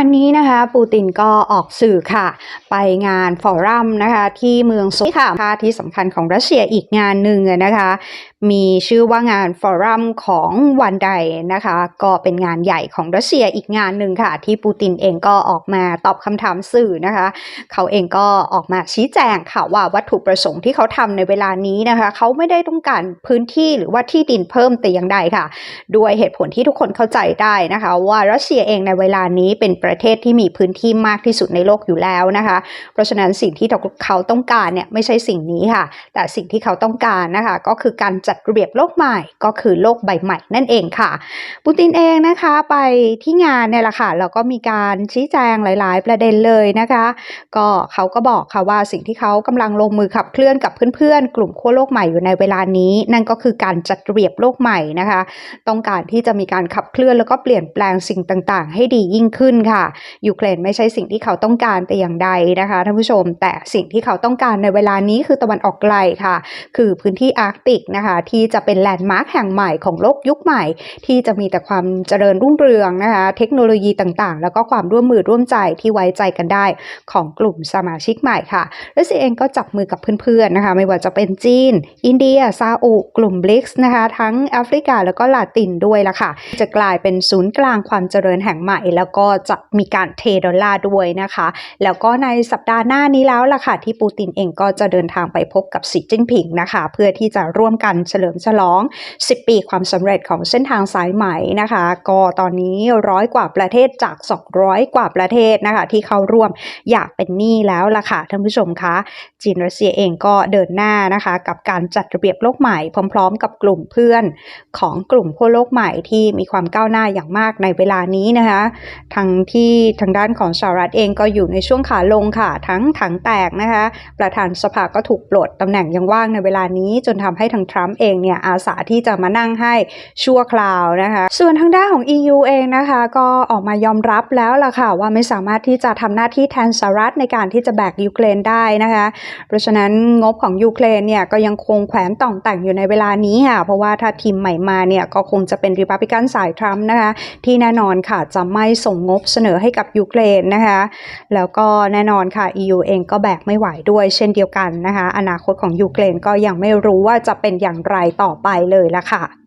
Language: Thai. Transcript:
านนี้นะคะ ปูตินก็ออกสื่อค่ะ ไปงานฟอรัมนะคะ ที่เมืองโซค่ะที่สำคัญของรัสเซียอีกงานหนึ่งนะคะ มีชื่อว่างานฟอรัมของวันใดนะคะ ก็เป็นงานใหญ่ของรัสเซียอีกงานหนึ่งค่ะ ที่ปูตินเองก็ออกมาตอบคำถามสื่อนะคะ เขาเองก็ออกมาชี้แจงค่ะว่าวัตถุประสงค์ที่เขาทำในเวลานี้นะคะ เขาไม่ได้ต้องการพื้นที่หรือว่าที่ดินเพิ่มแต่อย่างใดค่ะ ด้วยเหตุผลที่ทุกคนเข้าใจได้นะคะ ว่ารัสเซียเองในเวลานี้เป็นประเทศที่มีพื้นที่มากที่สุดในโลกอยู่แล้วนะคะ เพราะฉะนั้นสิ่งที่เขาต้องการเนี่ยไม่ใช่สิ่งนี้ค่ะ แต่สิ่งที่เขาต้องการนะคะ ก็คือการจัดระเบียบโลกใหม่ ก็คือโลกใบใหม่นั่นเองค่ะปูตินเองนะคะไปที่งานเนี่ยแหละค่ะแล้วก็มีการชี้แจงหลาย ๆ ประเด็นเลยนะคะ ก็เขาก็บอกค่ะว่าสิ่งที่เขากำลังลงมือขับเคลื่อนกับเพื่อน ๆ กลุ่มขั้วโลกใหม่อยู่ในเวลานี้ นั่นก็คือการจัดระเบียบโลกใหม่นะคะ ต้องการที่จะมีการขับเคลื่อนแล้วก็เปลี่ยนแปลงสิ่งต่าง ๆ ให้ดียิ่งขึ้นค่ะยูเครนไม่ใช่สิ่งที่เขาต้องการแต่อย่างใดนะคะท่านผู้ชม แต่สิ่งที่เขาต้องการในเวลานี้คือตะวันออกไกลค่ะ คือพื้นที่อาร์กติกนะคะที่จะเป็นแลนด์มาร์คแห่งใหม่ของโลกยุคใหม่ ที่จะมีแต่ความเจริญรุ่งเรืองนะคะเทคโนโลยีต่างๆ แล้วก็ความร่วมมือร่วมใจที่ไว้ใจกันได้ของกลุ่มสมาชิกใหม่ค่ะและซีเองก็จับมือกับเพื่อนๆนะคะไม่ว่าจะเป็นจีน อินเดียซาอุกลุ่มบริกส์นะคะทั้งแอฟริกาแล้วก็ลาตินด้วยละค่ะ จะกลายเป็นศูนย์กลางความเจริญแห่งใหม่ แล้วก็จะมีการเทดอลลาร์ด้วยนะคะ แล้วก็ในสัปดาห์หน้านี้แล้วล่ะค่ะ ที่ปูตินเองก็จะเดินทางไปพบกับสีจิ้นผิงนะคะ เพื่อที่จะร่วมกันเฉลิมฉลอง 10 ปีความสำเร็จของเส้นทางสายไหมนะคะ ก็ตอนนี้ร้อยกว่าประเทศจาก 200 กว่าประเทศนะคะ ที่เข้าร่วมอยากเป็นหนี้แล้วล่ะค่ะท่านผู้ชมคะจีนรัสเซียเองก็เดินหน้านะคะ กับการจัดระเบียบโลกใหม่พร้อม ๆ กับกลุ่มเพื่อนของกลุ่มขั้โลกใหม่ที่มีความก้าวหน้าอย่างมากในเวลานี้นะคะทางที่ทางด้านของสหรัฐเองก็อยู่ในช่วงขาลงค่ะทั้งถังแตกนะคะ ประธานสภาก็ถูกปลดตำแหน่งยังว่างในเวลานี้ จนทำให้ทางทรัมป์เองเนี่ยอาสาที่จะมานั่งให้ชั่วคราวนะคะ ส่วนทางด้านของ EU เองนะคะ ก็ออกมายอมรับแล้วล่ะค่ะ ว่าไม่สามารถที่จะทำหน้าที่แทนสหรัฐในการที่จะแบกยูเครนได้นะคะ เพราะฉะนั้นงบของยูเครนเนี่ยก็ยังคงแขวนต่องแต่งอยู่ในเวลานี้ค่ะ เพราะว่าถ้าทีมใหม่มาเนี่ยก็คงจะเป็นริพับลิกันสายทรัมป์นะคะ ที่แน่นอนค่ะจะไม่ส่งงบเสนอให้กับยูเครนนะคะ แล้วก็แน่นอนค่ะ EU เองก็แบกไม่ไหวด้วยเช่นเดียวกันนะคะ อนาคตของยูเครนก็ยังไม่รู้ว่าจะเป็นอย่างไรต่อไปเลยละค่ะ